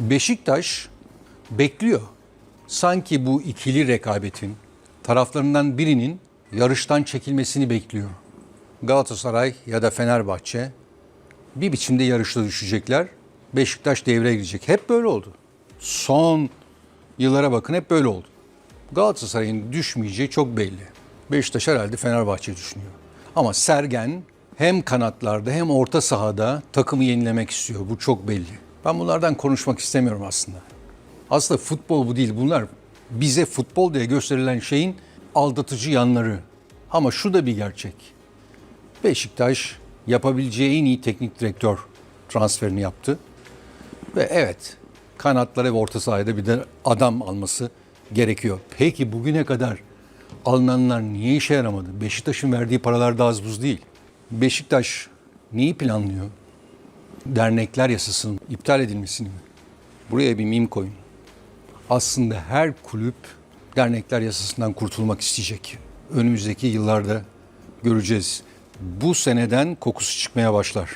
Beşiktaş bekliyor. Sanki bu ikili rekabetin taraflarından birinin yarıştan çekilmesini bekliyor. Galatasaray ya da Fenerbahçe bir biçimde yarışta düşecekler. Beşiktaş devreye girecek. Hep böyle oldu. Son yıllara bakın hep böyle oldu. Galatasaray'ın düşmeyeceği çok belli. Beşiktaş herhalde Fenerbahçe düşünüyor. Ama Sergen hem kanatlarda hem orta sahada takımı yenilemek istiyor. Bu çok belli. Ben bunlardan konuşmak istemiyorum aslında. Aslında futbol bu değil. Bunlar bize futbol diye gösterilen şeyin aldatıcı yanları. Ama şu da bir gerçek. Beşiktaş yapabileceği en iyi teknik direktör transferini yaptı. Ve evet kanatlara ve orta sahada bir de adam alması gerekiyor. Peki bugüne kadar alınanlar niye işe yaramadı? Beşiktaş'ın verdiği paralar da az buz değil. Beşiktaş neyi planlıyor? Dernekler yasasının iptal edilmesini mi? Buraya bir mim koyun. Aslında her kulüp dernekler yasasından kurtulmak isteyecek. Önümüzdeki yıllarda göreceğiz. Bu seneden kokusu çıkmaya başlar.